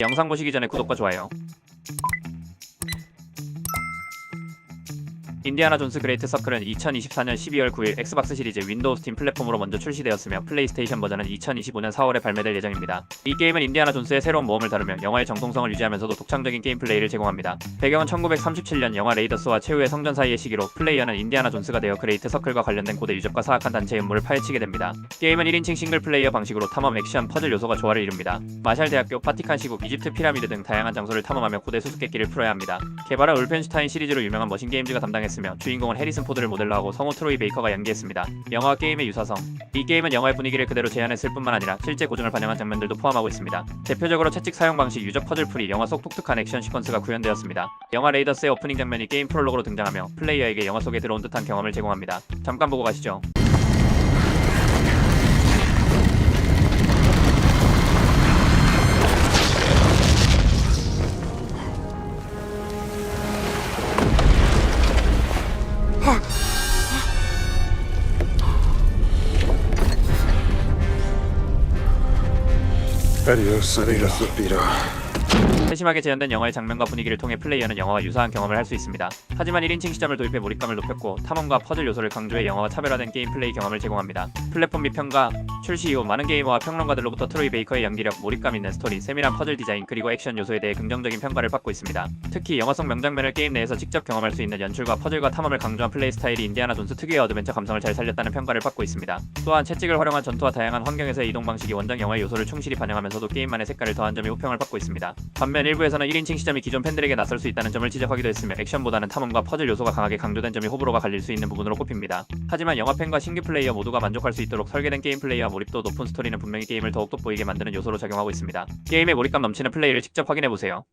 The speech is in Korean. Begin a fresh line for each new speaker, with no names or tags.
영상 보시기 전에 구독과 좋아요. 인디아나 존스 그레이트 서클은 2024년 12월 9일 엑스박스 시리즈 윈도우 스팀 플랫폼으로 먼저 출시되었으며 플레이스테이션 버전은 2025년 4월에 발매될 예정입니다. 이 게임은 인디아나 존스의 새로운 모험을 다루며 영화의 정통성을 유지하면서도 독창적인 게임 플레이를 제공합니다. 배경은 1937년 영화 레이더스와 최후의 성전 사이의 시기로 플레이어는 인디아나 존스가 되어 그레이트 서클과 관련된 고대 유적과 사악한 단체의 음모를 파헤치게 됩니다. 게임은 1인칭 싱글 플레이어 방식으로 탐험, 액션, 퍼즐 요소가 조화를 이룹니다. 마샬 대학교, 바티칸 시국, 이집트 피라미드 등 다양한 장소를 탐험하며 고대 수수께끼를 풀어야 합니다. 개발은 울펜슈타인 시리즈로 유명한 머신 게임즈가 담당했 으며 주인공은 해리슨 포드를 모델로 하고 성우 트로이 베이커가 연기했습니다. 영화와 게임의 유사성 이 게임은 영화의 분위기를 그대로 재현했을 뿐만 아니라 실제 고증을 반영한 장면들도 포함하고 있습니다. 대표적으로 채찍 사용 방식, 유적 퍼즐 풀이, 영화 속 독특한 액션 시퀀스가 구현되었습니다. 영화 레이더스의 오프닝 장면이 게임 프롤로그로 등장하며 플레이어에게 영화 속에 들어온 듯한 경험을 제공합니다. 잠깐 보고 가시죠.
Adios,
Adiós, Lupita.
세심하게 재현된 영화의 장면과 분위기를 통해 플레이어는 영화와 유사한 경험을 할 수 있습니다. 하지만 1인칭 시점을 도입해 몰입감을 높였고 탐험과 퍼즐 요소를 강조해 영화와 차별화된 게임 플레이 경험을 제공합니다. 플랫폼 및 평가 출시 이후 많은 게이머와 평론가들로부터 트로이 베이커의 연기력, 몰입감 있는 스토리, 세밀한 퍼즐 디자인 그리고 액션 요소에 대해 긍정적인 평가를 받고 있습니다. 특히 영화 속 명장면을 게임 내에서 직접 경험할 수 있는 연출과 퍼즐과 탐험을 강조한 플레이 스타일이 인디아나 존스 특유의 어드벤처 감성을 잘 살렸다는 평가를 받고 있습니다. 또한 채찍을 활용한 전투와 다양한 환경에서의 이동 방식이 원작 영화의 요소를 충실히 반영하면서도 게임만의 색깔을 더한 점이 호평을 받고 있습니다. 반면 일부에서는 1인칭 시점이 기존 팬들에게 낯설 수 있다는 점을 지적하기도 했으며 액션보다는 탐험과 퍼즐 요소가 강하게 강조된 점이 호불호가 갈릴 수 있는 부분으로 꼽힙니다. 하지만 영화 팬과 신규 플레이어 모두가 만족할 수 있도록 설계된 게임 플레이와 몰입도 높은 스토리는 분명히 게임을 더욱 돋보이게 만드는 요소로 작용하고 있습니다. 게임의 몰입감 넘치는 플레이를 직접 확인해보세요.